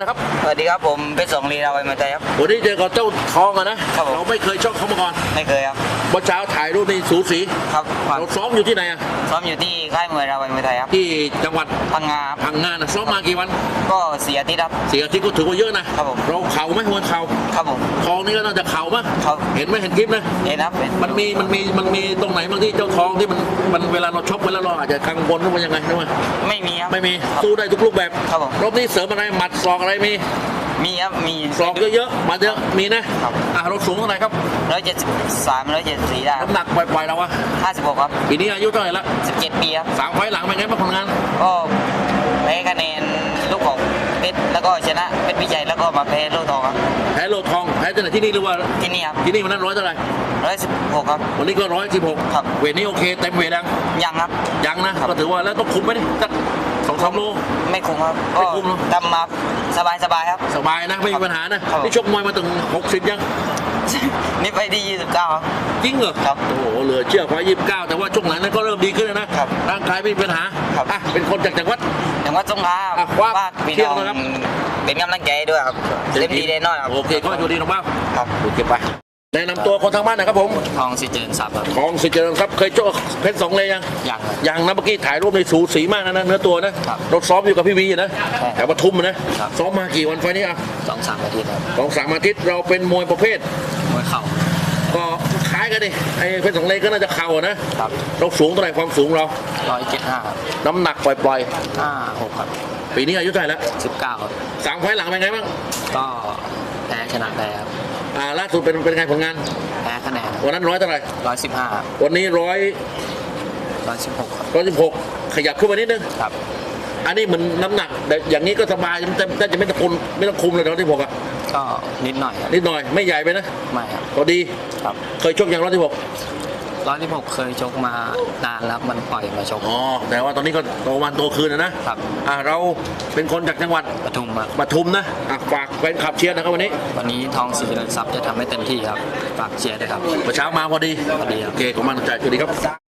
นะครับสวัสดีครับผมเป็นสองลีราวัยมาใจครับ วันนี้เจอกับเจ้าทองอะนะ ครับผม เราไม่เคยชกเขามาก่อนไม่เคยครับ เมื่อเช้าถ่ายรูปนี่สูสีครับความเราซ้อมอยู่ที่ไหนอะซ้อมอยู่ที่ค่ายมวยราวัยมาใจครับที่จังหวัดพังงาครับพังงานนะซ้อมมากี่วันก็เสียที่ครับเสียอาที่ก็ถือว่าเยอะนะครับผม เราเข่าไหมมวยเข่าครับผมทองนี่ก็น่าจะเข่ามั้งครับเห็นไหมเห็นคลิปนะ เอ็นครับเป็นมันมีมันมีมันมีตรงไหนบางที่เจ้าทองที่มันมันเวลาเราชกไปแล้วเราอาจจะกังวลหรือว่ายังไงนะว่าไม่มี ครับ ไม่มีครับสู้ได้ทุกรูปแบบครับผมรอบนี้เสริมอะไรหมัดศอกอะไรมีมีครับ มีศอกเยอะๆหมัดเยอะมีนะครับ อะเราสูงเท่าไหร่ครับร้อยเจ็ดสิบสามร้อยเจ็ดสี่ได้ครัน้ำหนักปล่อยๆเราอะห้าสิบหกครับปีนี้อายุเท่าไหร่ละสิบเจ็ดปีครับสามไฟล์หลังเป็นไงบ้างผลงาน ก็แพ้คะแนนลูกของ เพชรแล้วก็ชนะเพชรพิจัยแล้วก็มาแพ้ลูกทองครับแพ้โลทองแพ้ที่ไหนที่นี่หรือว่าที่นี่ครับที่นี่วันนั้นร้อยเท่าไหร่ร้อยสิบหกครับวันนี้ก็ร้อยสิบหกครับเวทนี้โอเคเต็มเวทยังยังครับยังนะครับก็ถือว่าแล้วต้องคุมไหมนี่สักสองสามโลไม่คุ้มครับไม่ก็คุ้มเนอะทำมาสบายสบายๆครับสบายนะไม่มีปัญหานะครับนี่ชกมวยมาถึงหกสิบยังนี่ไปที่ยี่สิบเก้าครับจริงเหรอครับโอ้โหเหลือเชื่อไฟยี่สิบเก้าแต่ว่าช่วงหลังนั้นก็เริ่มดีขึ้นแล้วนะครับร่างกายไม่มีปัญหาครับอะเป็นคนจากจังหวัดจั งหวัดสงขลาอะว่าฝากพี่เที่ยน้วองนะครับ เป็นกำลังใจให้ด้วยครับเต็มที่แน่นอนครับ โอเคก็อยู่ดีน้องบ้างครับ โอเคไปแนะนำตัวคนทางบ้านหนะครับผมทองสิเจริญทรัพย์ครับของสิเจริญครับเคยโจ้เพชรสองเลยยังยังครับยังนะเมื่อกี้ถ่ายรูปในสูสีมากนะนะเนื้อตัวนะครับเราซ้อมอยู่กับพี่วีนะใช่แถวปทุมนะ ครับ ซ้อมมากี่วันไฟล์นี้อะสองสามอาทิตย์ครับสองสามอาทิตย์เราเป็นมวยประเภทมวยเข่าก็คล้าย กันดิไอ้เพชรสองเลยก็น่าจะเข่าอะนะ ครับเราสูงเท่าไหร่ความสูงเรา ร้อยเจ็ดห้าน้ำหนักปล่อยห้าหกครับๆ ปีนี้อายุเท่าไหร่แล้วสิบเก้าสามไฟล์หลังเป็นไงบ้างก็แพ้ชนะแพ้ครับ อ่าล่าสุดเป็นเป็นไงผลงาน แพ้คะแนนวันนั้นร้อยเท่าไหร่ ร้อยสิบห้าวันนี้ร้อยร้อยสิบหกครับร้อยสิบหกขยับขึ้นมานิดนึง ครับ อันนี้เหมือนน้ำหนักแต่อย่างนี้ก็สบายแต่แต่จะไม่ต้องคุมไม่ต้องคุมเลยร้อยสิบหกอะ ก็นิดหน่อยครับนิดหน่อยไม่ใหญ่ไปนะไม่ครับพอดีครับเคยชกอย่างร้อยสิบหกร้อยสิบหกเคยชกมานานแล้วมันปล่อยมาชก อ๋อแต่ว่าตอนนี้ก็โตวันโตคืนนะนะครับ อ่าเราเป็นคนจากจังหวัดปทุมครับปทุมนะอะฝากแฟนคลับเชียร์นะครับวันนี้วันนี้ทองสิเจริญทรัพย์จะทำให้เต็มที่ครับฝากเชียร์ด้วยครับ เมื่อเช้ามาพอดีพอดีครับ โอเคขอบคุณมากใจสวัสดีครับ